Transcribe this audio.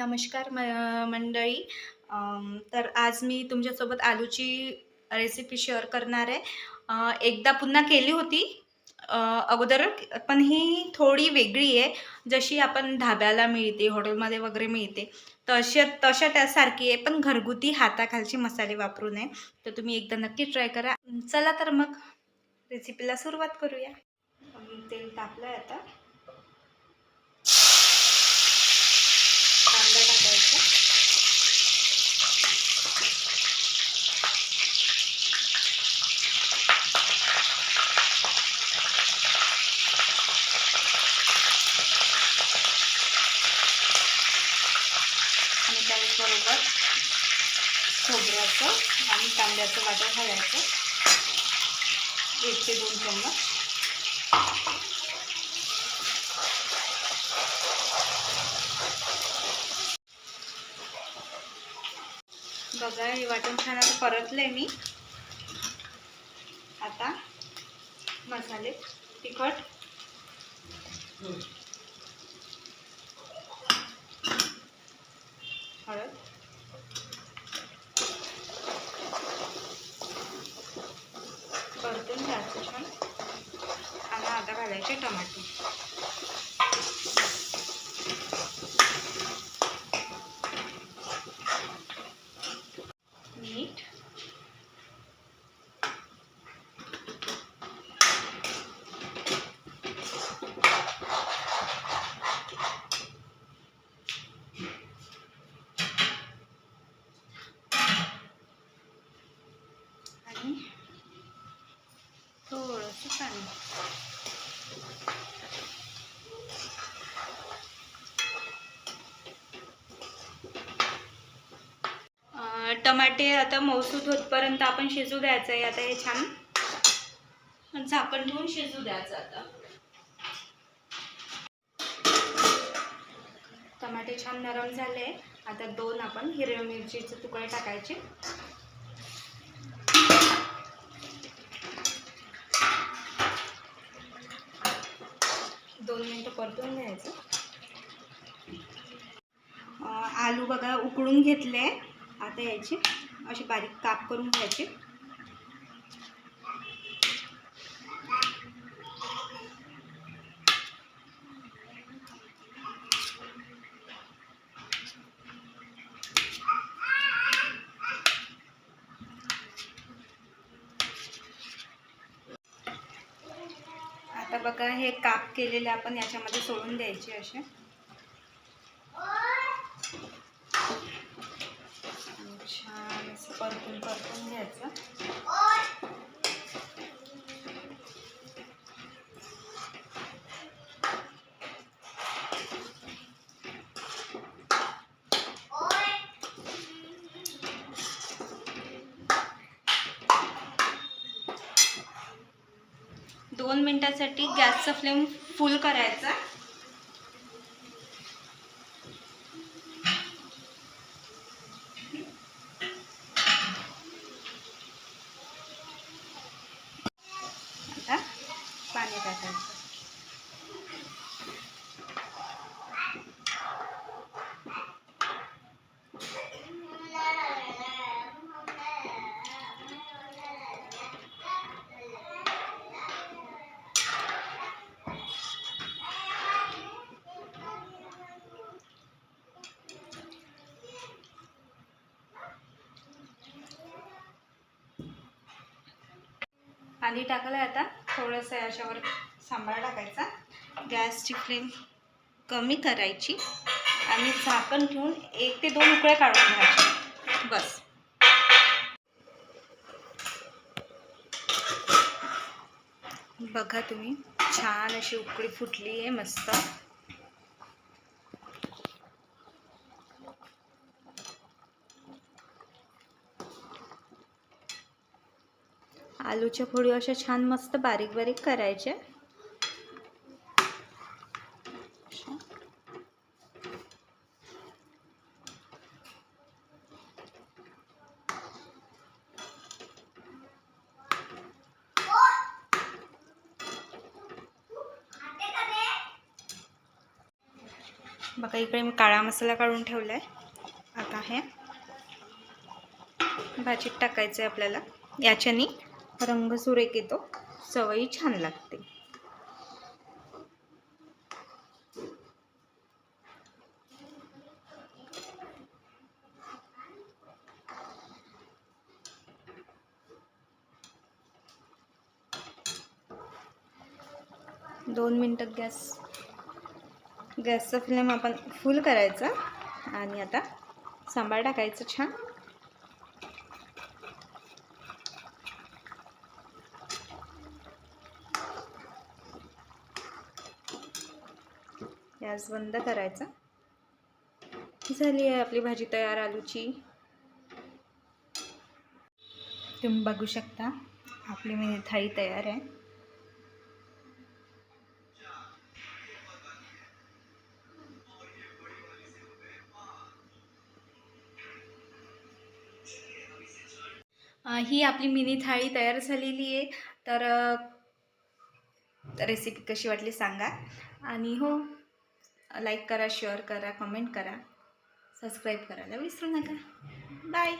नमस्कार म मंडळी. तर आज मी तुमच्यासोबत आलूची रेसिपी शेअर करणार आहे. एकदा पुन्हा केली होती अगोदर पण ही थोडी वेगळी आहे. जशी आपण धाब्याला मिळते हॉटेलमध्ये वगैरे मिळते तशा तशा त्यासारखी आहे पण घरगुती हाताखालचे मसाले वापरून आहे. तर तुम्ही एकदा नक्की ट्राय करा. चला तर मग रेसिपीला सुरुवात करूया. तेल टाकलं आहे आता कांदा टाकायचा आणि त्याचबरोबर घालायचं आणि कांद्याचं वाटण घालायचं. एक ते दोन चम्मच. बघा हे वाटण छान आता परतले मी. आता मसाले तिखट. हळद परतून घ्यायचं छान आणि आता घालायचे टमाटे मीठ आणि थोडंसं पाणी अं, टमाटे आता मौसूद होतपर्यंत आपण शिजू द्यायचं आहे. आता हे छान झाकण ठेवून शिजू द्यायचं आता. टमाटे छान नरम झाले. आता दोन आपण हिरव्या मिरचीचे तुकडे टाकायचे दोन मिनटं परतून घ्यायचं अं, आलू बघा उकळून घेतले. आता याचे असे बारीक काप करून घ्यायचे. आता बघा हे काप केलेले आपण याच्यामध्ये सोडून द्यायचे असे आणि छान असं परतून दोन मिनिटासाठी गॅसचा फ्लेम फुल करायचा आता पाणी टाकायचं पाणी टाकलं आता थोडंसं याच्यावर सांबार टाकायचा. गॅसची फ्लेम कमी करायची आणि झाकण ठेवून एक ते दोन उकळ्या काढून घ्यायचे बस. बघा तुम्ही छान अशी उकळी फुटली आहे मस्त. आलूच्या फोडी अशा छान मस्त बारीक बारीक करायच्या. बघा इकडे मी काळा मसाला काढून ठेवला आहे आता हे. भाजीत टाकायचं आहे आपल्याला. याच्यानी. रंग सुरेख येतो. सवयी छान लागते. दोन मिनटात गॅस गॅसचा फ्लेम आपण फुल करायचा आणि आता सांबार टाकायचं छान. गॅस बंद करायचा. झाली आहे आपली भाजी तयार आलूची. तुम्ही बघू शकता आपली मिनी थाळी तयार आहे. ही आपली मिनी थाळी तयार झालेली आहे. तर रेसिपी कशी वाटली सांगा. आणि हो लाईक करा शेअर करा कमेंट करा. सबस्क्राईब करायला विसरू नका बाय.